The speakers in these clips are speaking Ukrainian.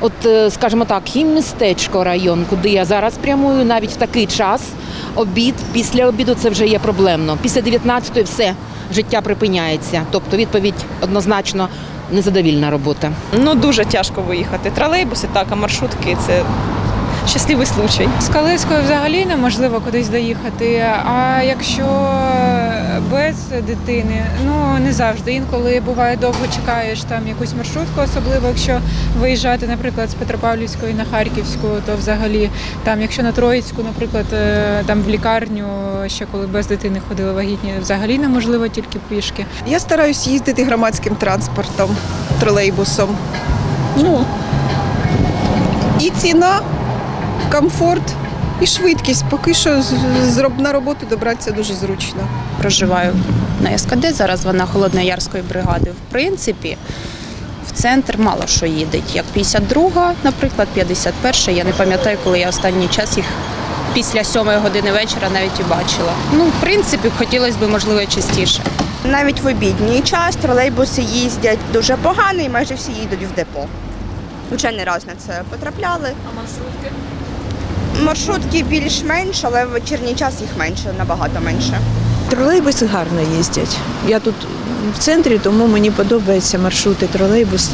От, е, скажімо так, хіммістечко район, куди я зараз прямую, навіть в такий час, обід, після обіду це вже є проблемно. Після 19-ї все, життя припиняється. Тобто відповідь однозначно незадовільна робота. Ну дуже тяжко виїхати. Тролейбуси так, а маршрутки це щасливий случай. З Калиською взагалі неможливо кудись доїхати. А якщо без дитини, ну не завжди. Інколи буває довго чекаєш там якусь маршрутку, особливо якщо виїжджати, наприклад, з Петропавлівської на Харківську, то взагалі там, якщо на Троїцьку, наприклад, е, там в лікарню, ще коли без дитини ходили вагітні, взагалі неможливо тільки пішки. Я стараюсь їздити громадським транспортом, тролейбусом. Ну і ціна, комфорт і швидкість. Поки що на роботу добратися дуже зручно. проживаю на СКД, зараз вона Холодноярської бригади. В принципі, в центр мало що їдеть. Як 52, наприклад, 51. Я не пам'ятаю, коли я останній час їх після 7 години вечора навіть і бачила. Ну, в принципі, хотілося б, можливо, частіше. Навіть в обідній час тролейбуси їздять дуже погано і майже всі їдуть в депо. Не раз на це потрапляли. А маршрутки? Маршрутки більш-менш, але в вечірній час їх менше, набагато менше. Тролейбуси гарно їздять. Я тут в центрі, тому мені подобаються маршрути тролейбуси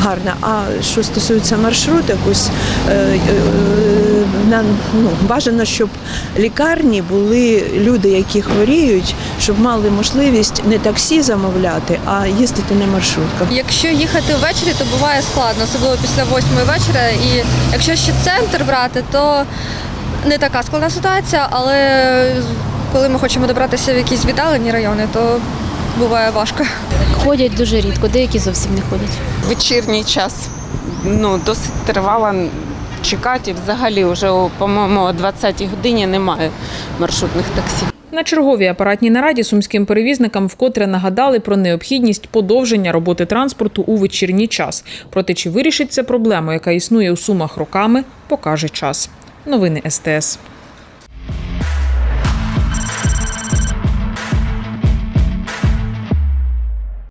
гарно. А що стосується маршруток, ось е, е, ну, бажано, щоб лікарні були люди, які хворіють, щоб мали можливість не таксі замовляти, а їздити на маршрутках. Якщо їхати ввечері, то буває складно, особливо після восьмої вечора. І якщо ще центр брати, то не така складна ситуація, але коли ми хочемо добратися в якісь віддалені райони, то буває важко. Ходять дуже рідко, деякі зовсім не ходять. вечірній час. Ну, досить тривало чекати. Взагалі, вже, по-моєму, о 20-й годині немає маршрутних таксі. На черговій апаратній нараді сумським перевізникам вкотре нагадали про необхідність подовження роботи транспорту у вечірній час. Проте чи вирішить це проблему, яка існує у сумах роками, покаже час. Новини СТС.